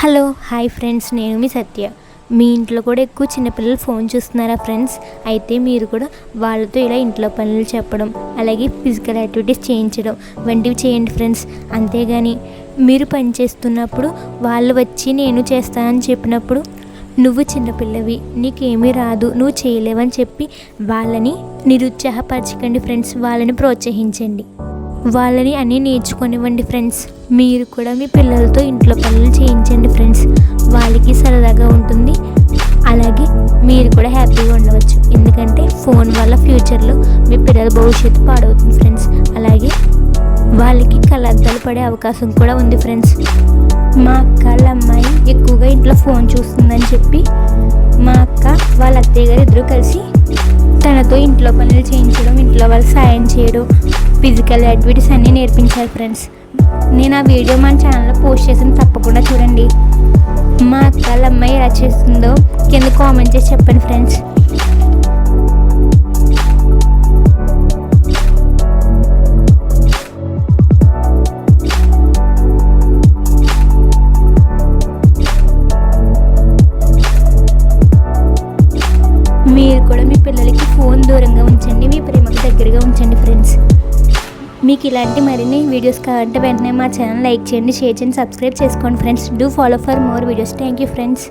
Hello hi friends నేను మీ సత్య. మీ ఇంట్లో కూడా ఎక్కువ చిన్నపిల్లలు ఫోన్ చూస్తున్నారా ఫ్రెండ్స్? అయితే మీరు కూడా వాళ్ళతో ఇలా ఇంట్లో పనులు చెప్పడం అలాగే ఫిజికల్ యాక్టివిటీస్ చేయించడం వంటివి చేయండి ఫ్రెండ్స్. అంతేగాని మీరు పని చేస్తున్నప్పుడు వాళ్ళు వచ్చి నేను చేస్తానని చెప్పినప్పుడు నువ్వు చిన్నపిల్లవి నీకేమీ రాదు నువ్వు చేయలేవని చెప్పి వాళ్ళని నిరుత్సాహపరచకండి ఫ్రెండ్స్ వాళ్ళని ప్రోత్సహించండి. వాళ్ళని అన్నీ నేర్చుకొనివ్వండి ఫ్రెండ్స్. మీరు కూడా మీ పిల్లలతో ఇంట్లో పనులు చేయించండి ఫ్రెండ్స్. వాళ్ళకి సరదాగా ఉంటుంది. అలాగే మీరు కూడా హ్యాపీగా ఉండవచ్చు. ఎందుకంటే ఫోన్ వల్ల ఫ్యూచర్లో మీ పిల్లల భవిష్యత్తు పాడవుతుంది ఫ్రెండ్స్. అలాగే వాళ్ళకి కలద్దాలు పడే అవకాశం కూడా ఉంది ఫ్రెండ్స్. మా అక్క వాళ్ళ అమ్మాయి ఎక్కువగా ఇంట్లో ఫోన్ చూస్తుందని చెప్పి మా అక్క వాళ్ళ అత్తయ్య గారు ఇద్దరు కలిసి తనతో ఇంట్లో పనులు చేయించడం ఇంట్లో వాళ్ళు సాయం చేయడం ఫిజికల్ యాక్టివిటీస్ అన్నీ నేర్పించారు ఫ్రెండ్స్. నేను ఆ వీడియో మన ఛానల్లో పోస్ట్ చేసిన తప్పకుండా చూడండి. మా అక్క వాళ్ళ అమ్మాయి ఎలా చేస్తుందో కింద కామెంట్ చేసి చెప్పండి ఫ్రెండ్స్. మీరు కూడా మీ పిల్లలకి ఫోన్ దూరంగా ఉంచండి మీ మీకు ఇలాంటి మరిన్ని వీడియోస్ కావాలంటే వెంటనే మా ఛానల్ లైక్ చేయండి షేర్ చేయండి సబ్స్క్రైబ్ చేసుకోండి. Friends do follow for more videos thank you friends